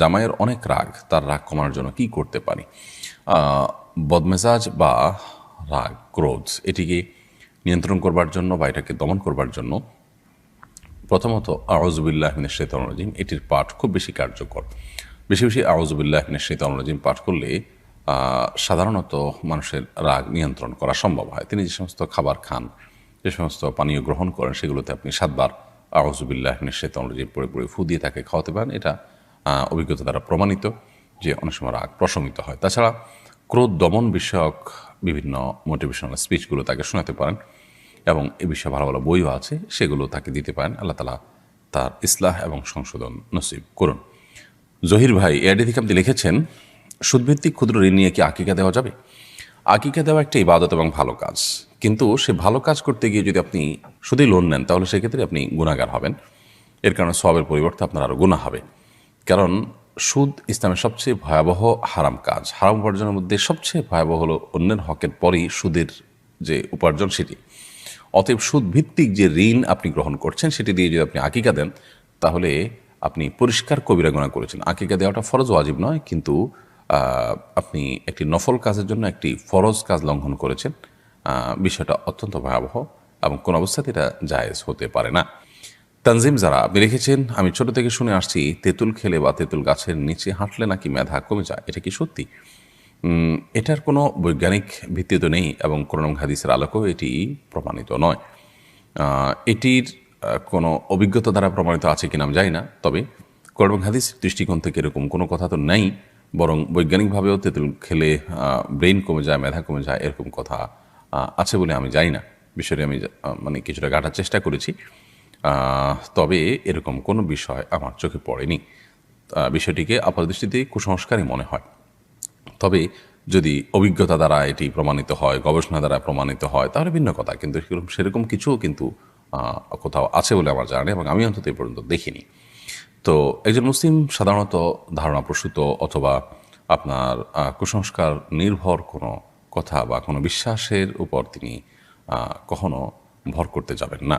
জামাইয়ের অনেক রাগ, তার রাগ কমানোর জন্য কি করতে পারি? বদমেজাজ বা রাগ, ক্রোধ, এটিকে নিয়ন্ত্রণ করবার জন্য বা এটাকে দমন করবার জন্য প্রথমত আওয়াজুবিল্লাহ মিনের রাজিম, এটির পাঠ খুব বেশি কার্যকর। বেশি বেশি আওয়াজুবিল্লাহ মিনের শৈতান রাজিম পাঠ করলে সাধারণত মানুষের রাগ নিয়ন্ত্রণ করা সম্ভব হয়। তিনি যে সমস্ত খাবার খান, যে সমস্ত পানীয় গ্রহণ করেন, সেগুলোতে আপনি সাতবার আওয়াজুবিল্লাহ মিনের শৈতান রাজিম পড়ে পড়ে ফু দিয়ে তাকে খাওয়াতে পারেন। এটা অভিজ্ঞতা দ্বারা প্রমাণিত যে অনেক সময় রাগ প্রশমিত হয়। তাছাড়া ক্রোধ দমন বিষয়ক বিভিন্ন মোটিভেশনাল স্পিচগুলো তাকে শোনাতে পারেন এবং এ বিষয়ে ভালো ভালো বইও আছে, সেগুলো তাকে দিতে পারেন। আল্লাহ তালা তার ইসলাহ এবং সংশোধন নসিব করুন। জহির ভাই এআডি থেকে আপনি লিখেছেন, সুদভিত্তিক ক্ষুদ্র ঋণ নিয়ে কি আকিকা দেওয়া যাবে? আকিকা দেওয়া একটা ইবাদত এবং ভালো কাজ। কিন্তু সে ভালো কাজ করতে গিয়ে যদি আপনি শুধুই লোন নেন, তাহলে সেক্ষেত্রে আপনি গুণাগার হবেন। এর কারণে সবের পরিবর্তে আপনার আরও গুণা হবে। কারণ সুদ ইসলামের সবচেয়ে ভয়াবহ হারাম কাজ। হারাম উপার্জনের মধ্যে সবচেয়ে ভয়াবহ হলো অন্যের হকের পরই সুদের যে উপার্জন সেটি। অতএব সুদ ভিত্তিক যে ঋণ আপনি গ্রহণ করছেন, সেটি দিয়ে যদি আপনি আকিকা দেন, তাহলে আপনি পরিষ্কার কবিরা গুণা করেছেন। আকিকা দেওয়াটা ফরজ ওয়াজিব নয়, কিন্তু আপনি একটি নফল কাজের জন্য একটি ফরজ কাজ লঙ্ঘন করেছেন। বিষয়টা অত্যন্ত ভয়াবহ এবং কোন অবস্থাতে এটা জায়েজ হতে পারে না। তানজিম যারা, আপনি লিখেছেন আমি ছোট থেকে শুনে আসছি, তেঁতুল খেলে বা তেঁতুল গাছের নিচে হাঁটলে নাকি মেধা কমে যায়, এটা কি সত্যি? এটার কোনো বৈজ্ঞানিক ভিত্তি তো নেই এবং কোরআন হাদিসের আলোকেও এটি প্রমাণিত নয়। এটির কোনো অভিজ্ঞতা দ্বারা প্রমাণিত আছে কিনা আমি জানি না, তবে কোরআন হাদিস দৃষ্টিকোণ থেকে এরকম কোনো কথা তো নেই, বরং বৈজ্ঞানিকভাবেও তেঁতুল খেলে ব্রেন কমে যায়, মেধা কমে যায়, এরকম কথা আছে বলে আমি জানি না। বিষয়টি আমি মানে কিছুটা গাঁটার চেষ্টা করেছি। তবে এরকম কোনো বিষয় আমার চোখে পড়েনি। বিষয়টিকে আপাতদৃষ্টিতে কুসংস্কারই মনে হয়। তবে যদি অভিজ্ঞতা দ্বারা এটি প্রমাণিত হয়, গবেষণা দ্বারা প্রমাণিত হয়, তাহলে ভিন্ন কথা। কিন্তু সেরকম কিছুও কিন্তু কোথাও আছে বলে আমার জানা নেই এবং আমি অন্তত এই পর্যন্ত দেখিনি। তো একজন মুসলিম সাধারণত ধারণা প্রসূত অথবা আপনার কুসংস্কার নির্ভর কোনো কথা বা কোনো বিশ্বাসের উপর তিনি কখনো ভর করতে যাবেন না।